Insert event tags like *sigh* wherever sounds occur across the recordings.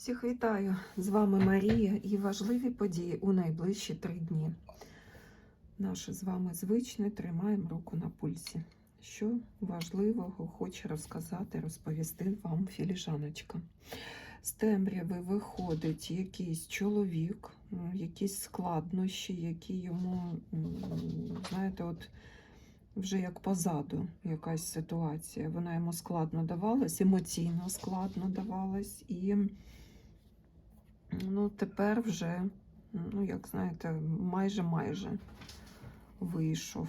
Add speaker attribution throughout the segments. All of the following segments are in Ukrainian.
Speaker 1: Всіх вітаю! З вами Марія і важливі події у найближчі три дні. Наше з вами звичне тримаємо руку на пульсі. Що важливого хоче розказати, розповісти вам філіжаночка. З темряви виходить якийсь чоловік, якісь складнощі, які йому, знаєте, от вже як позаду якась ситуація. Вона йому складно давалась, емоційно складно давалась. І ну, тепер вже, ну, як знаєте, майже-майже вийшов.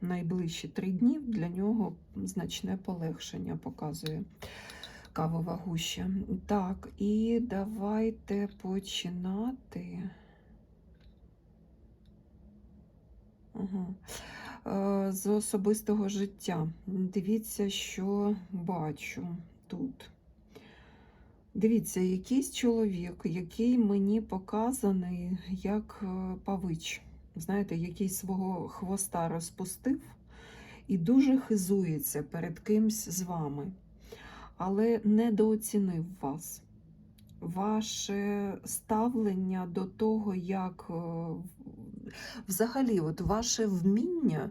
Speaker 1: Найближчі три дні для нього значне полегшення показує кавова гуща. Так, і давайте починати. Е, З особистого життя. Дивіться, що бачу тут. Дивіться, якийсь чоловік, який мені показаний як е, павич. Знаєте, який свого хвоста розпустив і дуже хизується перед кимсь з вами, але недооцінив вас. Ваше ставлення до того, як е, взагалі, от ваше вміння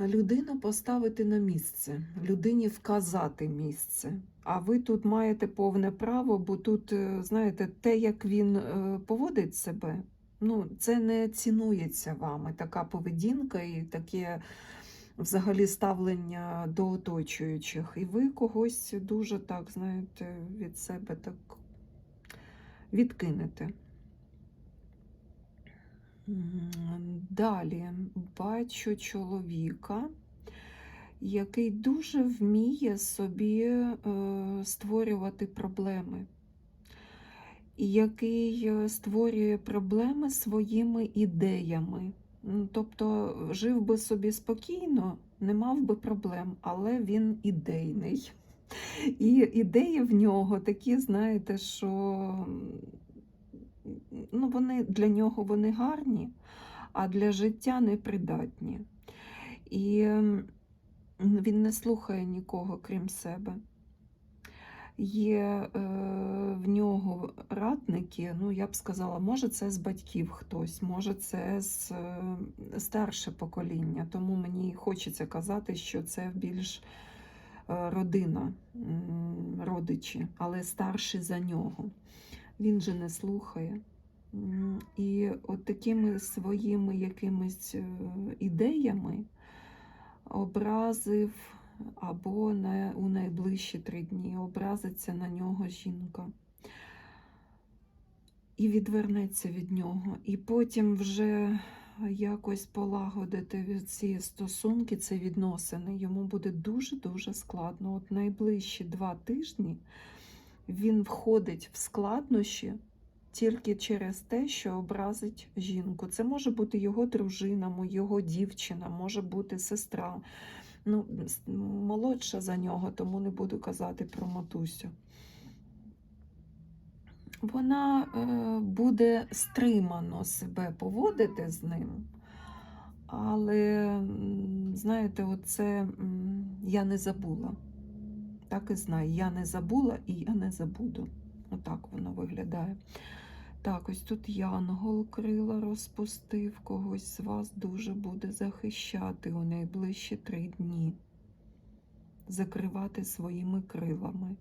Speaker 1: людину поставити на місце, людині вказати місце. А ви тут маєте повне право, бо тут, е, знаєте, те, як він е, поводить себе, ну, це не цінується вами. Така поведінка і таке взагалі ставлення до оточуючих. І ви когось дуже так, знаєте, від себе так відкинете. Далі бачу чоловіка, який дуже вміє собі е, створювати проблеми, який е, створює проблеми своїми ідеями. Тобто жив би собі спокійно, не мав би проблем, але він ідейний. І ідеї в нього такі, знаєте, що ну, вони для нього вони гарні, а для життя непридатні. І він не слухає нікого, крім себе. Є е, в нього радники, ну я б сказала, може це з батьків хтось, може це з е, старше покоління. Тому мені хочеться казати, що це більш е, родина, родичі, але старші за нього. Він же не слухає. І от такими своїми якимись е, ідеями образив або не у найближчі три дні образиться на нього жінка і відвернеться від нього. І потім вже якось полагодити ці стосунки, ці відносини, йому буде дуже-дуже складно. От найближчі два тижні він входить в складнощі тільки через те, що образить жінку. Це може бути його дружина, його дівчина, може бути сестра. Ну, молодша за нього, тому не буду казати про матусю. Вона е, буде стримано себе поводити з ним, але, знаєте, оце я не забула. Так і знаю, я не забула і я не забуду. Отак воно виглядає. Так, ось тут Янгол крила розпустив, когось з вас дуже буде захищати у найближчі три дні, закривати своїми крилами.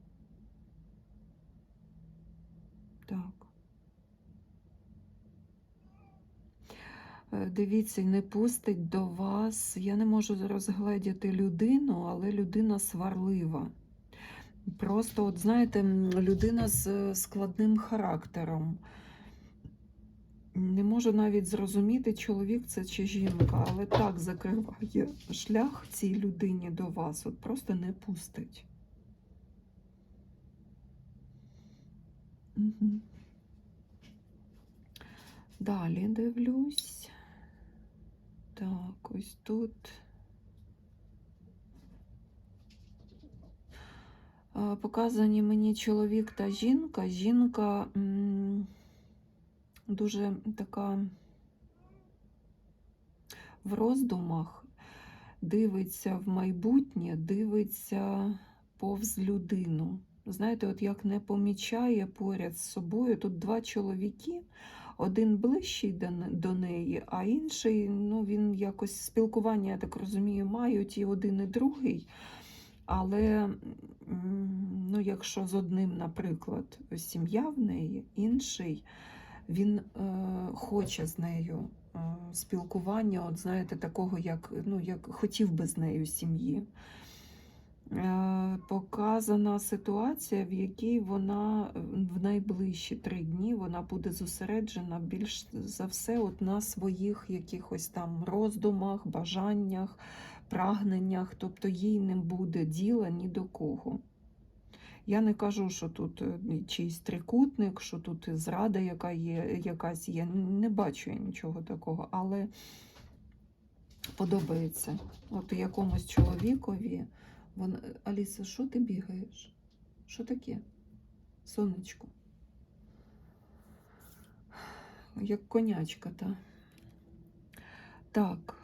Speaker 1: Так. Е, Дивіться, не пустить до вас. Я не можу розгледіти людину, але людина сварлива. Просто, от знаєте, людина з е, складним характером. Не можу навіть зрозуміти, чоловік це чи жінка, але так закриває шлях цій людині до вас. От просто не пустить. Угу. Далі дивлюсь. Так, ось тут. Показані мені чоловік та жінка. Жінка дуже така в роздумах, дивиться в майбутнє, дивиться повз людину. Знаєте, от як не помічає поряд з собою, тут два чоловіки, один ближчий до, неї, а інший, ну він якось спілкування, я так розумію, мають і один, і другий. Але ну, якщо з одним, наприклад, сім'я в неї, інший, він е, хоче з нею е, спілкування, от знаєте, такого, як, ну, як хотів би з нею сім'ї. Е, Показана ситуація, в якій вона в найближчі три дні вона буде зосереджена більш за все от на своїх якихось там роздумах, бажаннях, прагненнях, тобто їй не буде діла ні до кого. Я не кажу, що тут е, чийсь трикутник, що тут зрада, яка є, якась є. Не бачу я нічого такого, але подобається. От якомусь чоловікові. Вона... Аліса, що ти бігаєш? Що таке? Сонечко. Як конячка, та. Так.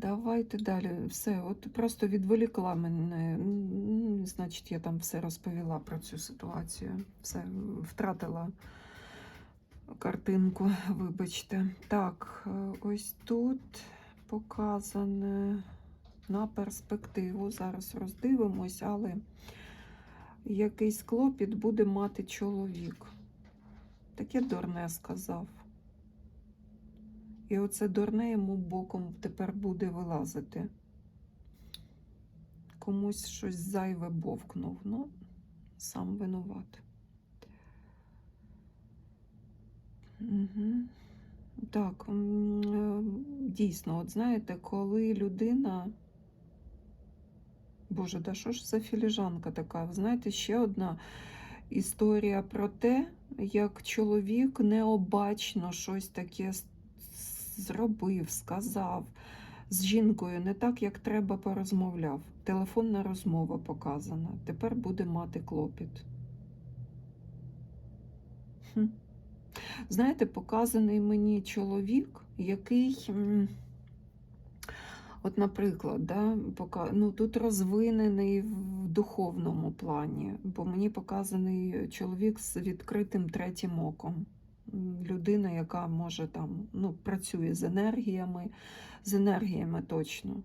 Speaker 1: Давайте далі. Все, от просто відволікла мене. Значить, я там все розповіла про цю ситуацію. Все, втратила картинку, вибачте. Так, е, ось тут показане на перспективу. Зараз роздивимось, але якийсь клопіт буде мати чоловік. Таке дурне сказав. І оце дурне йому боком тепер буде вилазити. Комусь щось зайве бовкнув. Ну, сам винуват. Угу. Так, е, дійсно, от знаєте, коли людина. Боже, да що ж за філіжанка така? Знаєте, ще одна історія про те, як чоловік необачно щось таке зробив, сказав з жінкою не так, як треба порозмовляв. Телефонна розмова показана. Тепер буде мати клопіт. Знаєте, показаний мені чоловік, який. От, наприклад, да, пока, ну, тут розвинений в духовному плані, бо мені показаний чоловік з відкритим третім оком. Людина, яка може там, ну, працює з енергіями, з енергіями точно.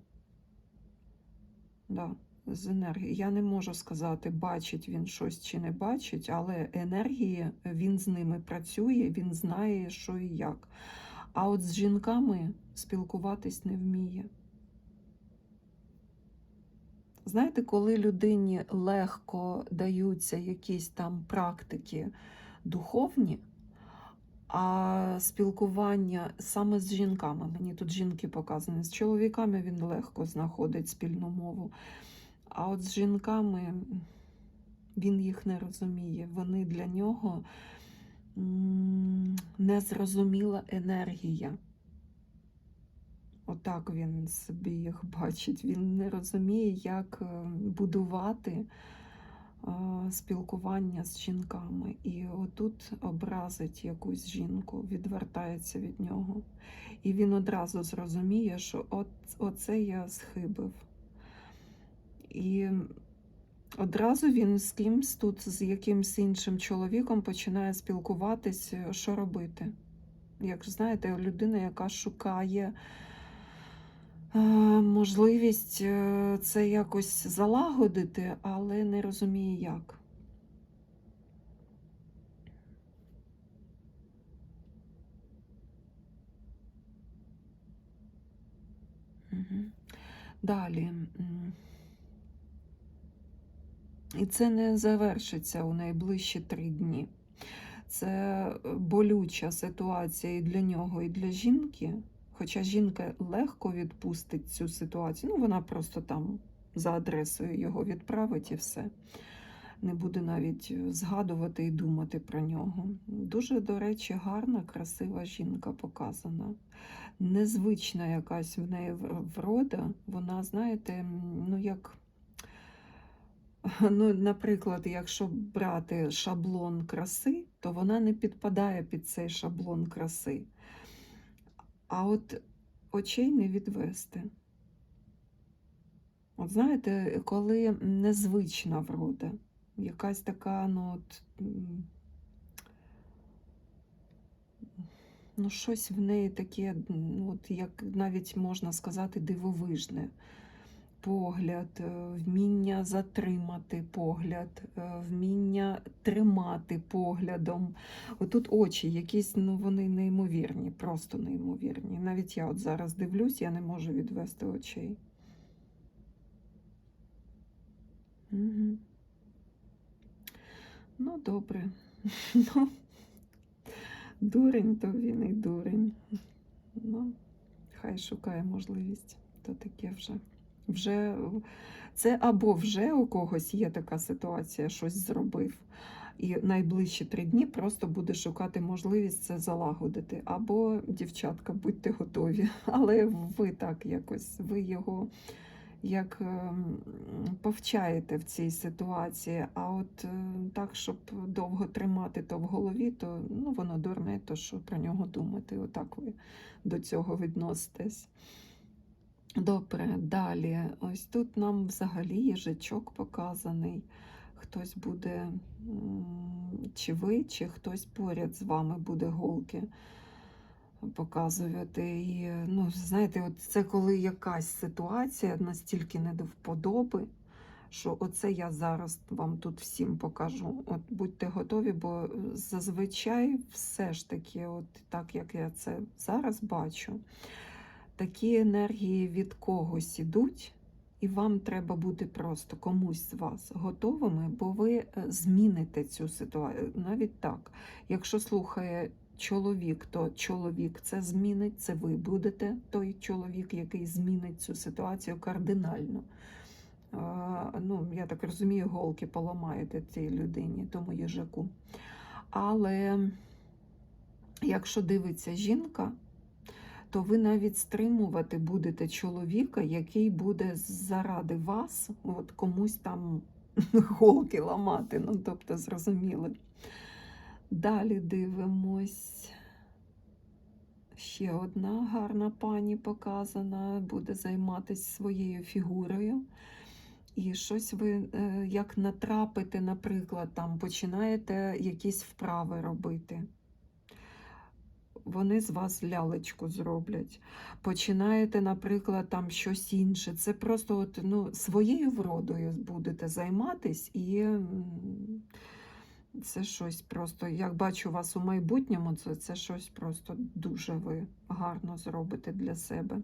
Speaker 1: Да, з енергією. Я не можу сказати, бачить він щось чи не бачить, але енергії він з ними працює, він знає, що і як. А от з жінками спілкуватись не вміє. Знаєте, коли людині легко даються якісь там практики духовні, а спілкування саме з жінками, мені тут жінки показані, з чоловіками він легко знаходить спільну мову. А от з жінками він їх не розуміє. Вони для нього незрозуміла енергія. Отак він собі їх бачить. Він не розуміє, як е, будувати спілкування з жінками. І отут образить якусь жінку, відвертається від нього. І він одразу зрозуміє, що от, оце я схибив. І одразу він з кимсь тут, з якимсь іншим чоловіком починає спілкуватись, що робити. Як знаєте, людина, яка шукає можливість е, це якось залагодити, але не розуміє як. Далі. І це не завершиться у найближчі три дні. Це е, болюча ситуація і для нього, і для жінки. Хоча жінка легко відпустить цю ситуацію, ну вона просто там за адресою його відправить і все. Не буде навіть е, згадувати і думати про нього. Дуже, до речі, гарна, красива жінка показана. Незвична якась в неї врода. Вона, знаєте, ну як. Ну, наприклад, якщо брати шаблон краси, то вона не підпадає під цей шаблон краси. А от очей не відвести. От знаєте, коли незвична врода, якась така, ну от. Ну, щось в неї таке, ну, от як навіть можна сказати, дивовижне. Погляд, е, вміння затримати погляд, е, вміння тримати поглядом. Отут очі якісь, ну вони неймовірні, просто неймовірні. Навіть я от зараз дивлюсь, я не можу відвести очей. Угу. Ну, добре. *laughs* Ну, дурень, то він і дурень. Ну, хай шукає можливість, то таке вже. Вже це або вже у когось є така ситуація, щось зробив, і найближчі три дні просто буде шукати можливість це залагодити. Або, дівчатка, будьте готові. *laughs* Але ви так якось, ви його як ем, повчаєте в цій ситуації, а от е, так, щоб довго тримати то в голові, то ну, воно дурне, то що про нього думати. Отак ви до цього відноситесь. Добре, далі. Ось тут нам взагалі їжачок показаний. Хтось буде, чи ви, чи хтось поряд з вами буде голки показувати. І, ну, знаєте, от це коли якась ситуація настільки не до вподоби, що оце я зараз вам тут всім покажу. От будьте готові, бо зазвичай все ж таки, от так як я це зараз бачу, такі енергії від когось ідуть. І вам треба бути просто комусь з вас готовими, бо ви е, зміните цю ситуацію. Навіть так, якщо слухає чоловік, то чоловік це змінить, це ви будете той чоловік, який змінить цю ситуацію кардинально. Ну, Я так розумію, голки поламаєте цій людині, тому їжаку. Але якщо дивиться жінка, то ви навіть стримувати будете чоловіка, який буде заради вас от комусь там *laughs* голки ламати. Ну, тобто, зрозуміли. Далі дивимось. Ще одна гарна пані показана, буде займатися своєю фігурою. І щось ви е, як натрапите, наприклад, там починаєте якісь вправи робити. Вони з вас лялечку зроблять. Починаєте, наприклад, там щось інше. Це просто от, ну, своєю вродою будете займатись і. це щось просто, як бачу вас у майбутньому, це, це щось просто дуже ви гарно зробите для себе.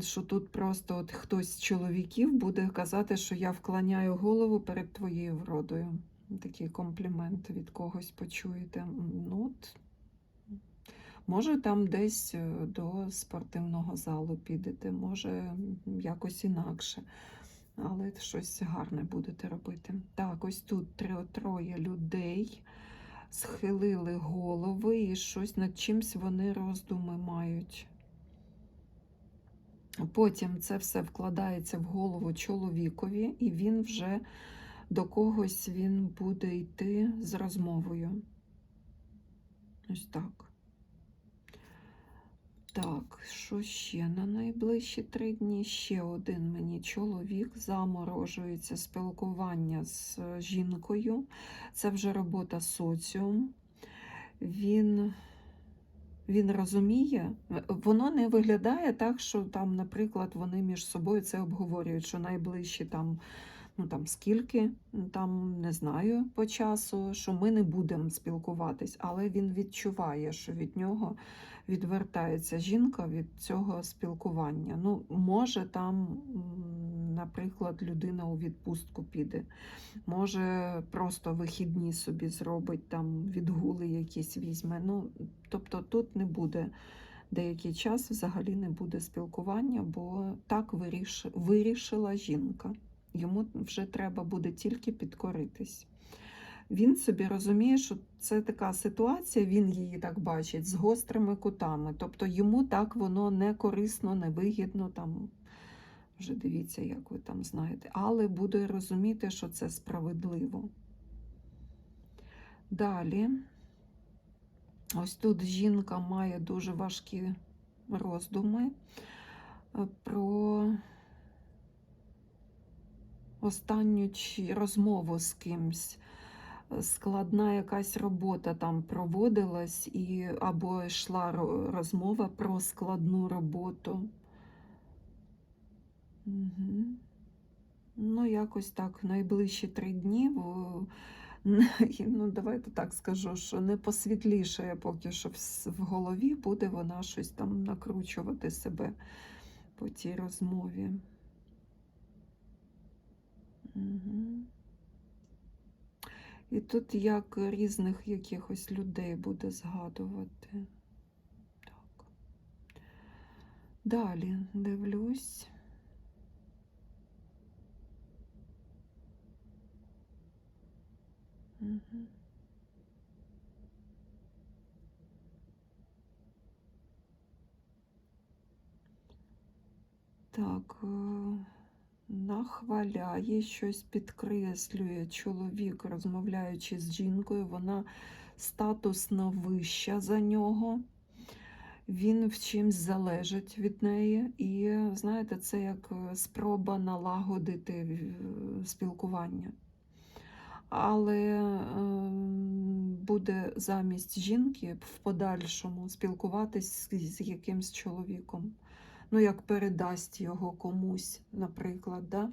Speaker 1: Що тут просто от хтось з чоловіків буде казати, що я вклоняю голову перед твоєю вродою. Такий комплімент від когось почуєте. Ну, от, може, там десь е, до спортивного залу підете, може якось інакше але щось гарне будете робити. Так, ось тут троє людей схилили голови і щось над чимсь вони роздуми мають. Потім це все вкладається в голову чоловікові, і він вже до когось він буде йти з розмовою. Ось так. Так, що ще на найближчі три дні? Ще один мені чоловік заморожується спілкування з е, жінкою. Це вже робота соціум. Він, він розуміє, воно не виглядає так, що там, наприклад, вони між собою це обговорюють, що найближчі там. Ну там скільки, там не знаю по часу, що ми не будемо спілкуватись, але він відчуває, що від нього відвертається жінка від цього спілкування. Ну, може, там, наприклад, людина у відпустку піде, може просто вихідні собі зробить, там відгули якісь візьме. Ну, тобто тут не буде. Деякий час взагалі не буде спілкування, бо так виріш... вирішила жінка. Йому вже треба буде тільки підкоритись. Він собі розуміє, що це така ситуація, він її так бачить з гострими кутами. Тобто йому так воно не корисно, не вигідно. Там, вже дивіться, як ви там знаєте, але буде розуміти, що це справедливо. Далі, ось тут жінка має дуже важкі роздуми е, про останню розмову з кимсь. Складна якась робота там проводилась, і або йшла розмова про складну роботу. Угу. Ну, якось так, найближчі три дні. *laughs* Ну, давайте так скажу, що не посвітлішає поки що в, голові, буде вона щось там накручувати себе по тій розмові. Угу. І тут як різних якихось людей буде згадувати. Так. Далі дивлюсь. Угу. Так, е, нахваляє, щось підкреслює чоловік, розмовляючи з жінкою, вона статусно вища за нього. Він в чимсь залежить від неї, і знаєте, це як е, спроба налагодити е, спілкування. Але е, буде замість жінки в подальшому спілкуватись з якимсь чоловіком. Ну, як передасть його комусь, наприклад. Да?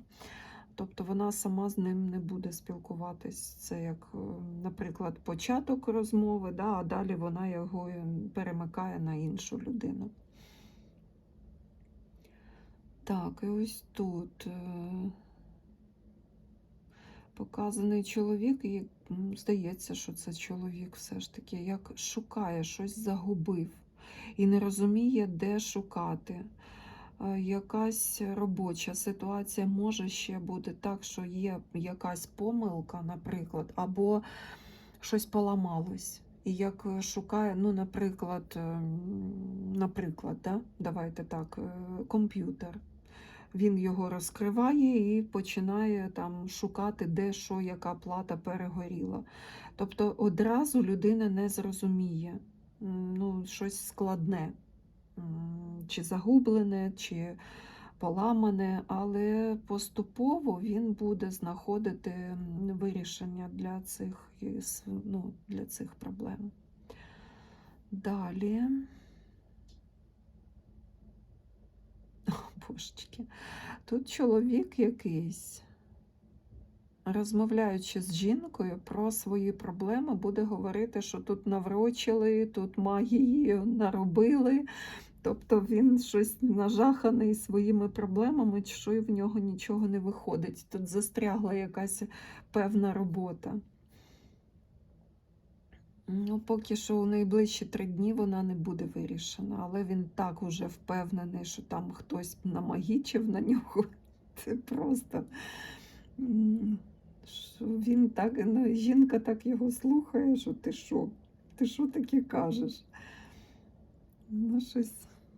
Speaker 1: Тобто вона сама з ним не буде спілкуватись. Це як, е, наприклад, початок розмови, да? а далі вона його е, перемикає на іншу людину. Так, і ось тут е, показаний чоловік, і здається, що це чоловік все ж таки, як шукає, щось загубив і не розуміє, де шукати. Е, Якась робоча ситуація може ще бути так, що є якась помилка, наприклад, або щось поламалось. І як е, шукає, ну, наприклад, ем, наприклад, да? давайте так, е, комп'ютер. Він його розкриває і починає там шукати, де що, яка плата перегоріла. Тобто одразу людина не зрозуміє ну, щось складне, чи загублене, чи поламане, але поступово він буде знаходити вирішення для цих, ну, для цих проблем. Далі. Божечки. Тут чоловік якийсь, розмовляючи з жінкою про свої проблеми, буде говорити, що тут наврочили, тут магії наробили. Тобто він щось нажаханий своїми проблемами, що і в нього нічого не виходить. Тут застрягла якась певна робота. Ну, поки що у найближчі три дні вона не буде вирішена, але він так уже впевнений, що там хтось намагічив на нього. *laughs* Це просто що він так, ну, жінка так його слухає, що ти що? Ти що таке кажеш? Ну, щось,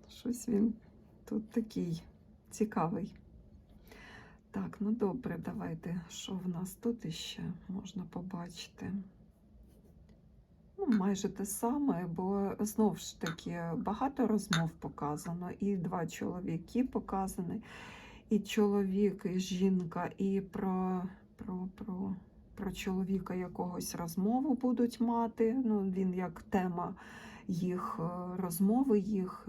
Speaker 1: щось він тут такий цікавий. Так, ну добре, давайте. Що в нас тут іще можна побачити? Ну, майже те саме, бо знову ж таки багато розмов показано, і два чоловіки показані, і чоловік, і жінка, і про, про, про, про чоловіка якогось розмову будуть мати. Ну, він як тема їх е, розмови, їх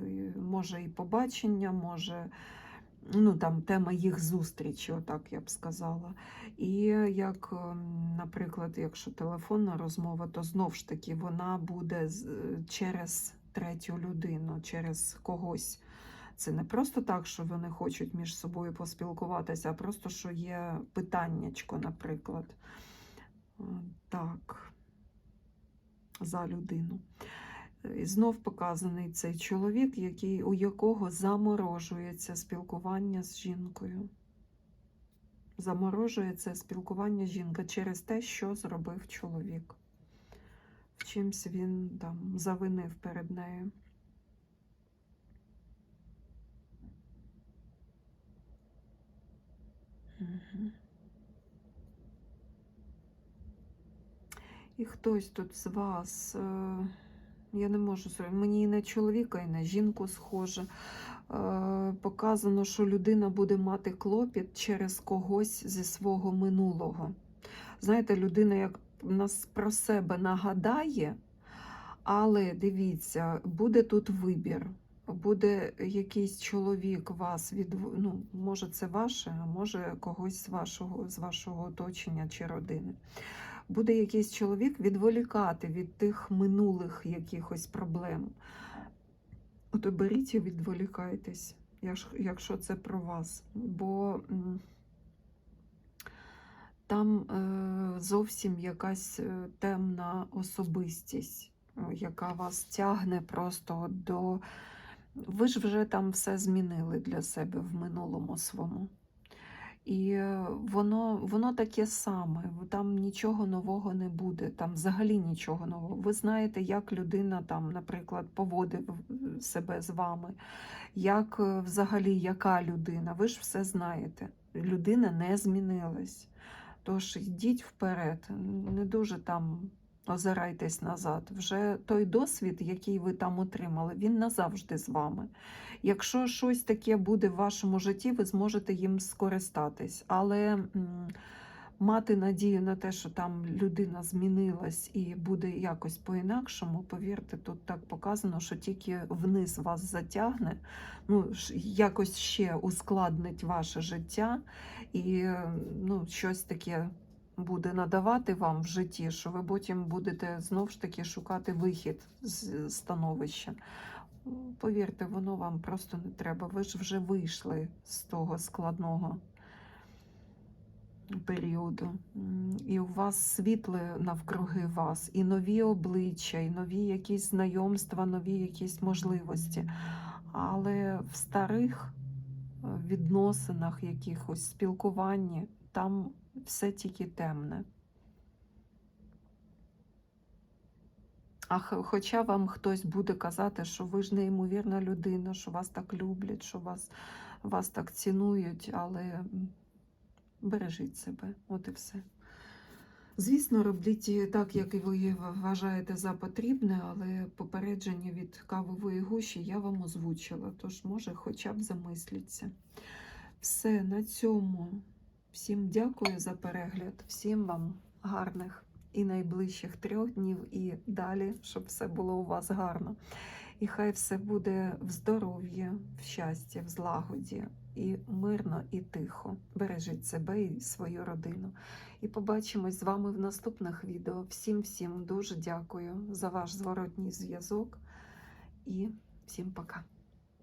Speaker 1: може і побачення, може. Ну, там тема їх зустрічі, отак я б сказала. І як, ем, наприклад, якщо телефонна розмова, то знов ж таки вона буде е, через третю людину, через когось. Це не просто так, що вони хочуть між собою поспілкуватися, а просто що є питаннячко, наприклад. Е, Так, за людину. І знов показаний цей чоловік, який, у якого заморожується спілкування з жінкою. Заморожується спілкування жінка через те, що зробив чоловік. В чимсь він там завинив перед нею. І хтось тут з вас, е, я не можу мені і на чоловіка, і на жінку схоже. е, показано, що людина буде мати клопіт через когось зі свого минулого. Знаєте, людина як нас про себе нагадає, але дивіться, буде тут вибір. Буде якийсь чоловік вас від ну, може, це ваше, а може когось з вашого, з вашого оточення чи родини. Буде якийсь чоловік відволікати від тих минулих якихось проблем. От беріть і відволікайтесь, якщо це про вас. Бо там е, зовсім якась е, темна особистість, яка вас тягне просто до. Ви ж вже там все змінили для себе в минулому своєму. І е, воно, воно таке саме, там нічого нового не буде, там взагалі нічого нового. Ви знаєте, як людина там, наприклад, поводив е, себе з вами, як е, взагалі яка людина. Ви ж все знаєте. Людина не змінилась. Тож йдіть вперед, не дуже там озирайтесь назад. Вже той досвід, який ви там отримали, він назавжди з вами. Якщо щось таке буде в вашому житті, ви зможете їм скористатись. Але мати надію на те, що там людина змінилась і буде якось по-інакшому, повірте, тут так показано, що тільки вниз вас затягне, ну, якось ще ускладнить ваше життя, і ну, щось таке буде надавати вам в житті, що ви потім будете знов ж таки шукати вихід з становища. Повірте, воно вам просто не треба. Ви ж вже вийшли з того складного періоду. І у вас світле навкруги вас, і нові обличчя, і нові якісь знайомства, нові якісь можливості. Але в старих відносинах, якихось спілкуванні, там все тільки темне. А хоча вам хтось буде казати, що ви ж неймовірна людина, що вас так люблять, що вас, вас так цінують, але бережіть себе, от і все. Звісно, робіть так, як і ви вважаєте за потрібне, але попередження від кавової гущі я вам озвучила, тож може хоча б замисліться. Все на цьому. Всім дякую за перегляд, всім вам гарних і найближчих трьох днів, і далі, щоб все було у вас гарно. І хай все буде в здоров'ї, в щасті, в злагоді, і мирно, і тихо. Бережіть себе і свою родину. І побачимось з вами в наступних відео. Всім всім дуже дякую за ваш зворотній зв'язок і всім пока.